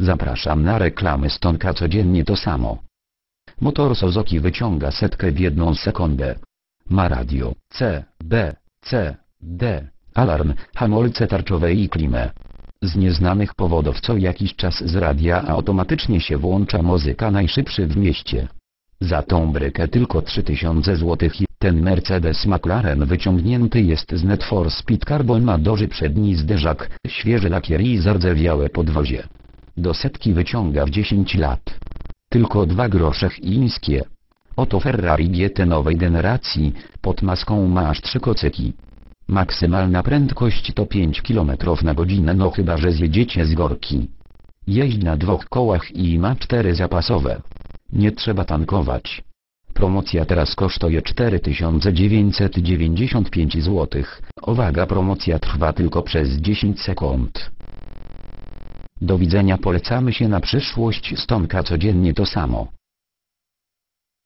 Zapraszam na reklamy Stonka codziennie to samo. Motor Suzuki wyciąga setkę w jedną sekundę. Ma radio, C, B, C, D, alarm, hamulce tarczowe i klimę. Z nieznanych powodów co jakiś czas z radia automatycznie się włącza muzyka najszybszy w mieście. Za tą brykę tylko 3000 zł i ten Mercedes McLaren wyciągnięty jest z Net for Speed Carbon ma duży przedni zderzak, świeży lakier i zardzewiałe podwozie. Do setki wyciąga w 10 lat. Tylko dwa grosze chińskie. Oto Ferrari GT nowej generacji, pod maską ma aż trzy kocyki. Maksymalna prędkość to 5 km na godzinę no chyba że zjedziecie z gorki. Jeździ na dwóch kołach i ma cztery zapasowe. Nie trzeba tankować. Promocja teraz kosztuje 4995 zł. Uwaga promocja trwa tylko przez 10 sekund. Do widzenia polecamy się na przyszłość Stonka codziennie to samo.